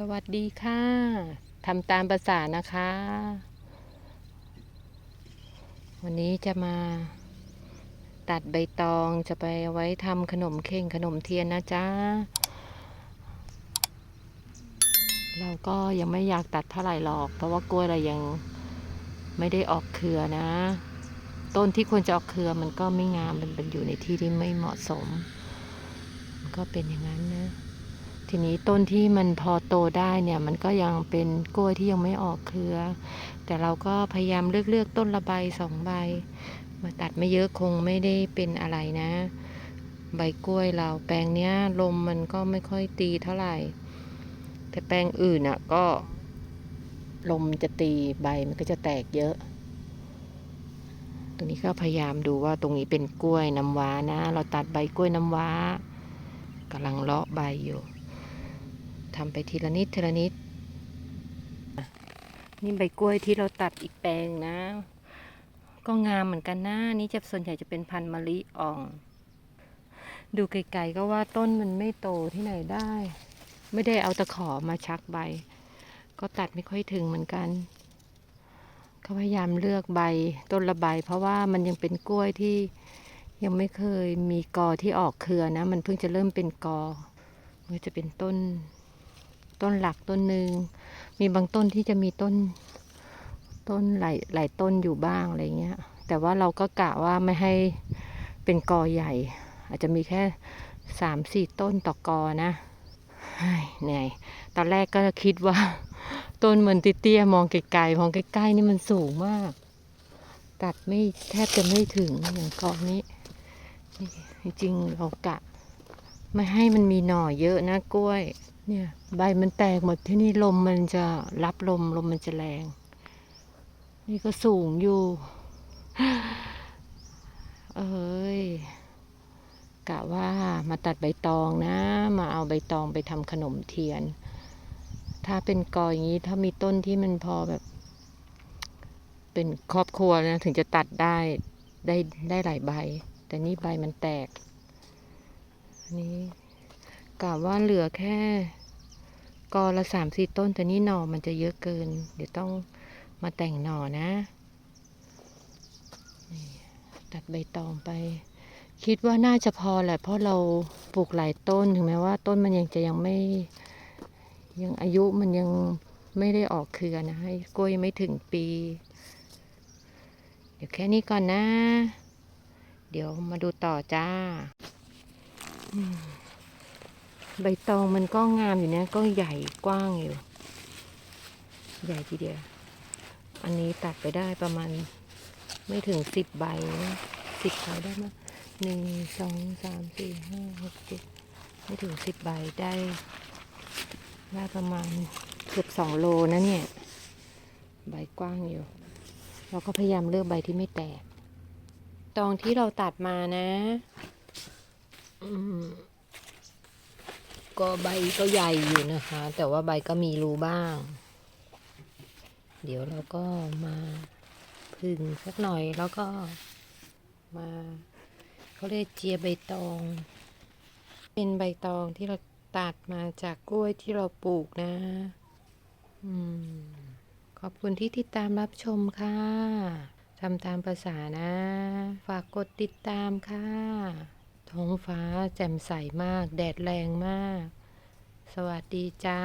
สวัสดีค่ะทำตามภาษานะคะ วันนี้จะมาตัดใบตองจะไปไว้ทำขนมเข่งขนมเทียนนะจ๊ะ เราก็ยังไม่อยากตัดเท่าไหร่หรอก เพราะว่ากล้วยเรายังไม่ได้ออกเครือนะ ต้นที่ควรจะออกเครือมันก็ไม่งามมันเป็นอยู่ในที่ที่ไม่เหมาะสมมันก็เป็นอย่างนั้นนะ ทีนี้ต้นที่มันพอโตได้เนี่ยมันก็ยังเป็นกล้วยที่ยังไม่ออกเครือ แต่เราก็พยายามเลือกเลือกต้นละใบสองใบ มาตัดไม่เยอะคงไม่ได้เป็นอะไรนะ ใบกล้วยเราแปลงเนี้ยลมมันก็ไม่ค่อยตีเท่าไหร่ แต่แปลงอื่นอะก็ ลมจะตีใบมันก็จะแตกเยอะ ตรงนี้ก็พยายามดูว่าตรงนี้เป็นกล้วยน้ำว้านะ เราตัดใบกล้วยน้ำว้ากำลังเลาะใบอยู่ ทำไปทีละนิดทีละนิด นี่ใบกล้วยที่เราตัดอีกแปลงนะ ก็งามเหมือนกันนะนี่จะส่วนใหญ่จะเป็นพันธุ์มะลิอ่อง ดูไกลๆก็ว่าต้นมันไม่โตที่ไหนได้ ไม่ได้เอาตะขอมาชักใบ ก็ตัดไม่ค่อยถึงเหมือนกันก็พยายามเลือกใบต้นละใบ เพราะว่ามันยังเป็นกล้วยที่ยังไม่เคยมีกอที่ออกเครือนะ มันเพิ่งจะเริ่มเป็นกอ มันจะเป็นต้น ต้นหลักต้นหนึ่งมีบางต้นที่จะมีต้น ต้นหลายหลายต้นอยู่บ้างอะไรเงี้ย แต่ว่าเราก็กะว่าไม่ให้เป็นกอใหญ่ อาจจะมีแค่สามสี่ต้นต่อกอนะเหนื่อยตอนแรกก็คิดว่า ต้นมันเตี้ยๆมองไกลๆมองใกล้ๆนี่มันสูงมาก ตัดไม่แทบจะไม่ถึงอย่างกอนี้นี่จริงเรากะ ไม่ให้มันมีหน่อเยอะนะกล้วย เนี่ยใบมันแตกหมดที่นี่ลมมันจะรับลมลมมันจะแรง นี่ก็สูงอยู่ เอ้ยกะว่ามาตัดใบตองนะ มาเอาใบตองไปทำขนมเทียน ถ้าเป็นกออย่างนี้ถ้ามีต้นที่มันพอแบบ เป็นครอบครัวนะถึงจะตัดได้ได้ได้หลายใบ แต่นี่ใบมันแตกนนี้กะว่าเหลือแค่ กอละสามสี่ต้นแต่นี่หน่อมันจะเยอะเกิน เดี๋ยวต้องมาแต่งหน่อนะ ตัดใบตองไป คิดว่าน่าจะพอแหละ เพราะเราปลูกหลายต้นถึงแม้ว่า ต้นมันยังจะยังไม่ ยังอายุมันยังไม่ได้ออกเครือนะให้กล้วยไม่ถึงปี เดี๋ยวแค่นี้ก่อนนะ เดี๋ยวมาดูต่อจ้า ใบตองมันก็งามอยู่นะก็ใหญ่กว้างอยู่ ใหญ่ทีเดียว อันนี้ตัดไปได้ประมาณไม่ถึงสิบใบนะสิบใบได้ไหมหนึ่งสองสามสี่ห้าหกเจ็ดไม่ถึงสิบใบได้ได้ประมาณเกือบสองโลนะเนี่ย ใบกว้างอยู่ เราก็พยายามเลือกใบที่ไม่แตก ตองที่เราตัดมานะ อืม ก็ใบก็ใหญ่อยู่นะคะ แต่ว่าใบก็มีรูบ้าง เดี๋ยวเราก็มาพึ่งสักหน่อยแล้วก็มาเขาเรียกเจียใบตอง เป็นใบตองที่เราตัดมาจากกล้วยที่เราปลูกนะอืมขอบคุณที่ติดตามรับชมค่ะทำตามภาษานะ ฝากกดติดตามค่ะ ท้องฟ้าแจ่มใสมาก แดดแรงมาก สวัสดีจ้า